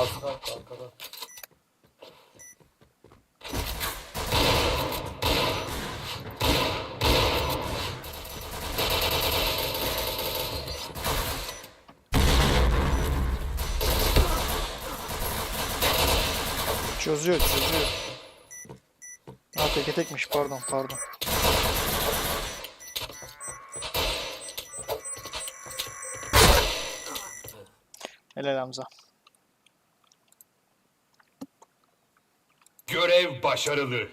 Arka arkada. Çözüyor çözüyor. Ha teke tekmiş pardon pardon. Helal Hamza. Görev başarılı.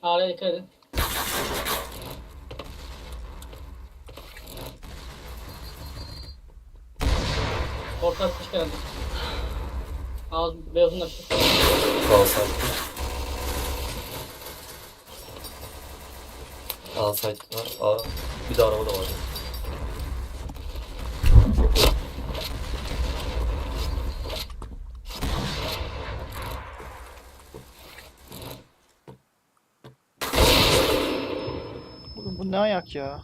Hala dikkat edin. Orta atış geldi. Ağız beyazın açtı. Sağ side. A side var. A. Bir de araba da var. Oğlum bu ne ayak ya?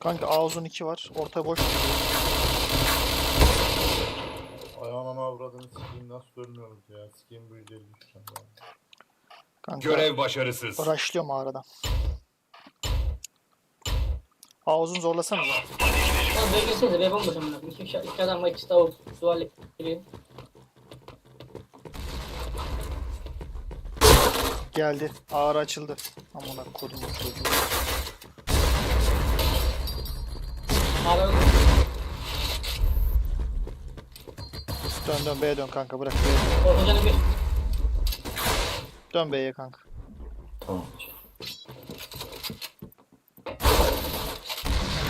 Kanka A uzun 2 var. Orta boş. Ayağına avradını sikeyim nasıl ölmüyoruz ya. Sikeyim bu 150 düşeceğim. Kanka Görev başarısız. Uğraşlıyor mağaradan. A uzun zorlasana. lan. Lan böyle gelsenize be bomboş amına koyayım. İki, iki, iki adam var ikisi tavuk. Geliyor. Geldi. Ağır açıldı. Amına kodum çocuğu. Hala Dön dön B'ye dön kanka bırak B'ye dön. orta canı bir. Dön B'ye kanka. Tamam.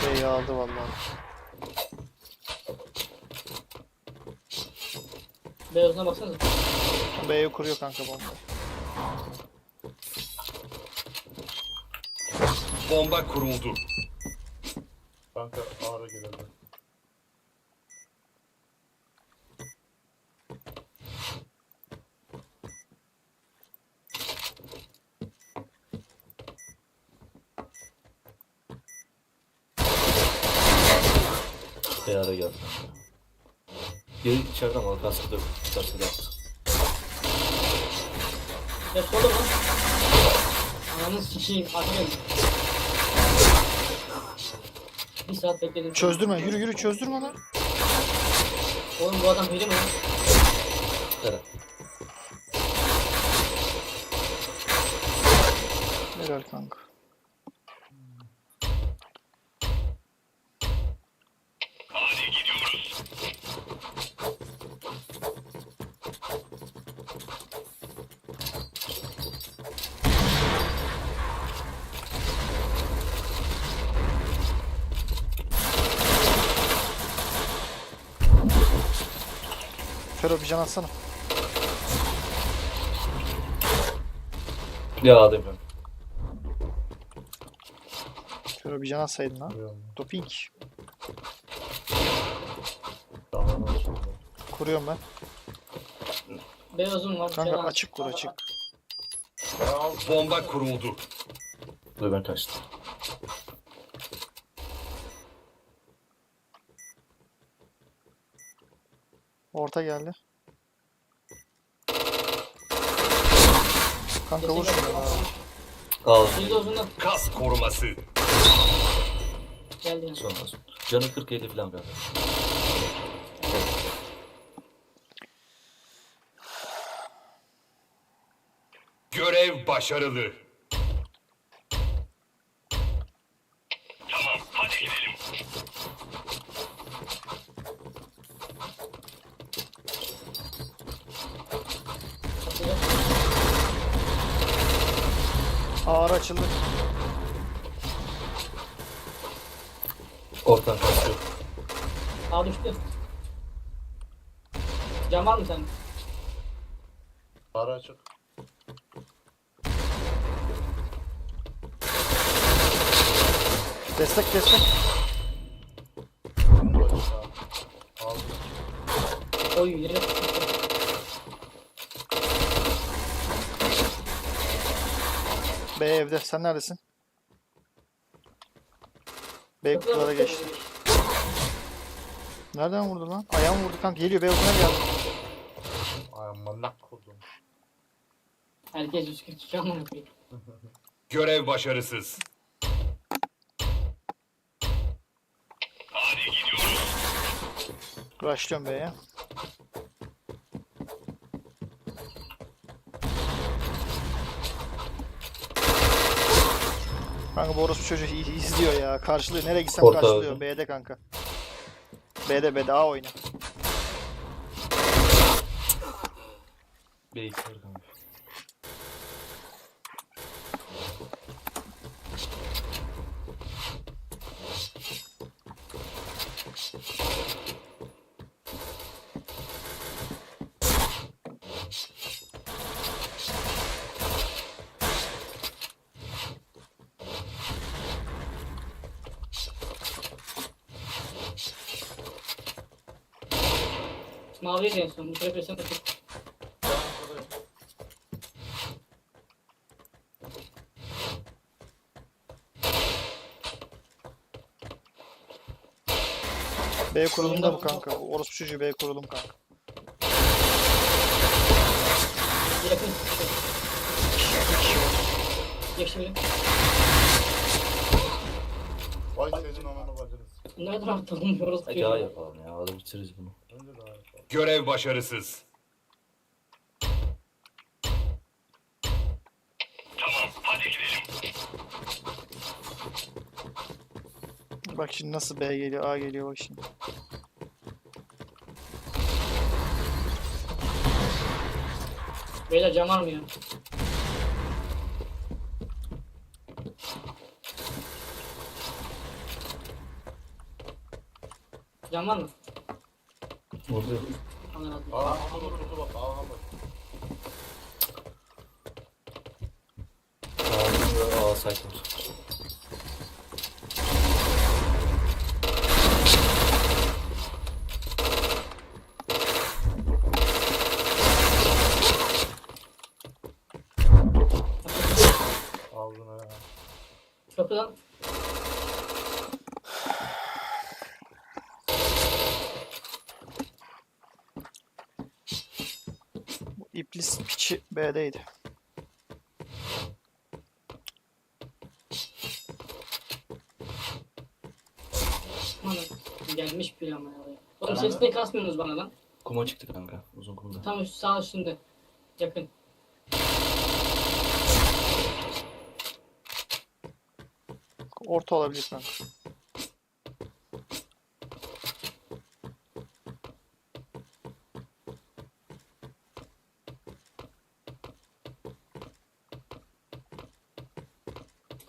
B'yi aldı vallahi. Beyazına baksanıza. B'ye kuruyor kanka bomba. Bomba kuruldu. Kanka ağrı gelirdi. Bir ara geldi. Geri içeriden al. Kaskı da kaskı da attı. Ya solda mı? Ananı sikeyim. Geldi. Bir saat bekledim. Çözdürme yürü yürü çözdürme lan. Oğlum bu adam hile mi? Evet. Helal kanka. Fero bir can atsana. Ya adam ben. Fero bir can atsaydın lan. Biliyorum. Doping. Kuruyorum ben. Beyazım var. Kanka açık kur açık. Bomba kuruldu. Dur ben kaçtım. Orta geldi. Kanka vur şunu. Al. Yüzde uzundan Kas koruması. geldi. Sonra sonra. Canı 40 50 falan galiba. Görev başarılı. Ağır açıldı. Ortadan kaçıyor. Aa düştü. Cam var mı sen? Ağır açık. Destek destek. Oy yere B evde. Sen neredesin? B kutulara geçti. Nereden vurdu lan? Ayağım vurdu kanka. Geliyor B kutuna geldi. Ay manak kodum. Herkes 142 amına koyayım. Görev başarısız. Rushlıyorum B'ye. Kanka bu orospu çocuğu i- izliyor ya. Karşılıyor. Nereye gitsem Orta karşılıyor. öldü. B'de kanka. B'de B'de A oyna. Bilgisayar kanka. Maviye en son. Bir kere presene tık. B kurulumda bu kanka. Orospu çocuğu B kurulum kanka. Yakın. Bile. Vay senin ananı bacınız. Nereden atladın? Hadi A yapalım ya. Hadi bitiririz bunu. Önce daha yapalım. Görev başarısız. Bak şimdi nasıl B geliyor A geliyor bak şimdi. Beyler cam var mı ya? Cam var mı? Orada yok. Allah razı olsun. Aa hamur kutu bak. Aa hamur. A, A site var. Ağzına ya. Kapıdan. İblis piçi B'deydi. Gelmiş bir ama ya. Oğlum sesini kasmıyorsunuz bana lan. Kuma çıktı kanka. Uzun kumda. Tam üst sağ üstünde. Yakın. Orta olabilir kanka.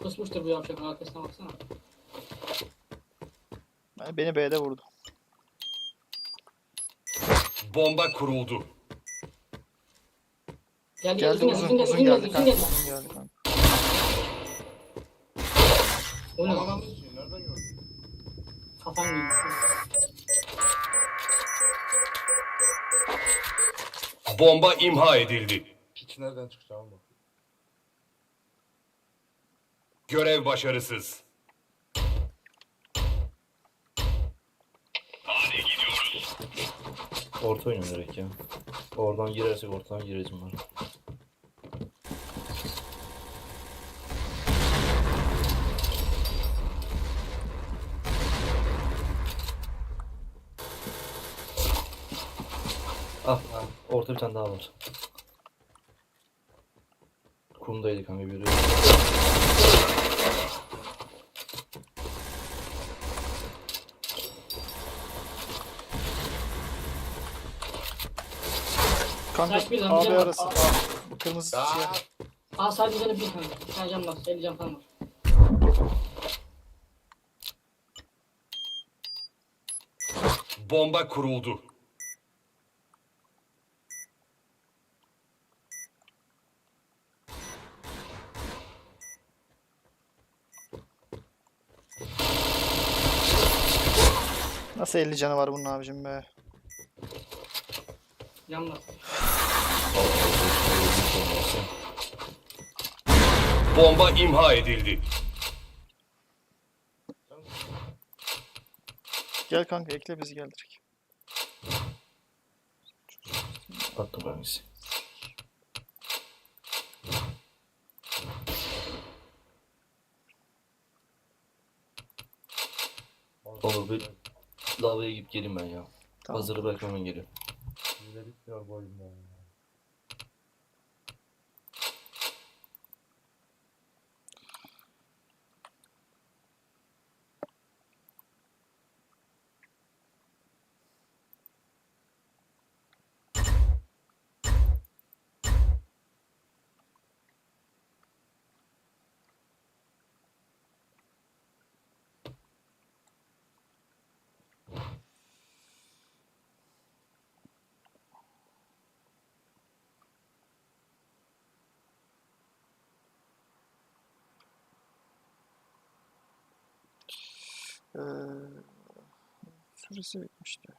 Kusmuştur bu yavşak arkasına baksana. Beni B'de vurdu. Bomba kuruldu. Gel gel Geldi uzun uzun, uzun uzun gel geldi uzun kanka. gel. Uzun geldi kanka. O ne? Gördün? Kafan gitti. Bomba imha edildi. Piç nereden çıkacağım bak. Görev başarısız. Orta oynuyorum direkt ya. Oradan girersek ortadan gireriz bunlar. Ah, orta bir tane daha var. Kumdaydı kanka görüyorum. Kanka Kaç bir lan, AB bir arası. A. Kırmızı Aa, siyah. Aa sadece canı bir kanka. Bir tane cam var. 50 cam falan var. Bomba kuruldu. Nasıl 50 canı var bunun abicim be. Bas. Bomba imha edildi. Gel kanka ekle bizi gel direkt. Attım hangisi? Olur, bir- Lavaboya gidip geleyim ben ya. Tamam. Hazırı bırak hemen geliyorum. Bile bitmiyor bu oyunda ya. Ee, süresi bitmişti.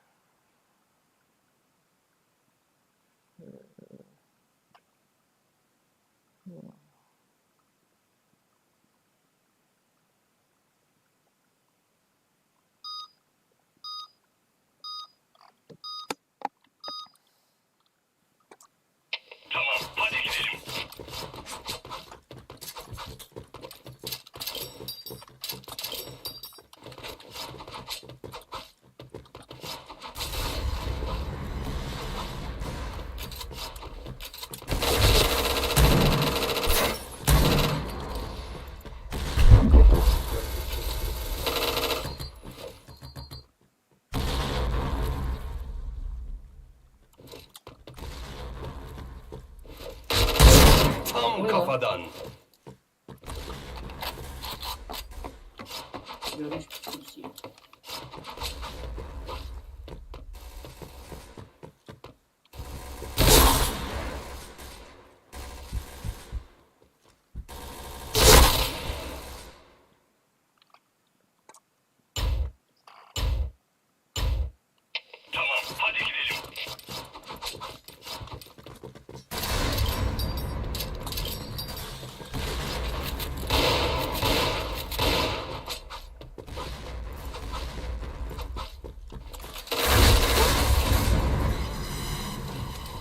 Tam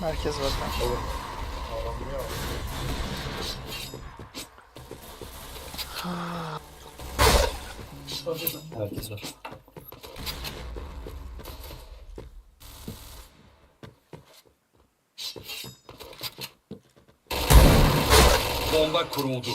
Merkez var aldı? Sordu Herkes var. Bomba kuruldu.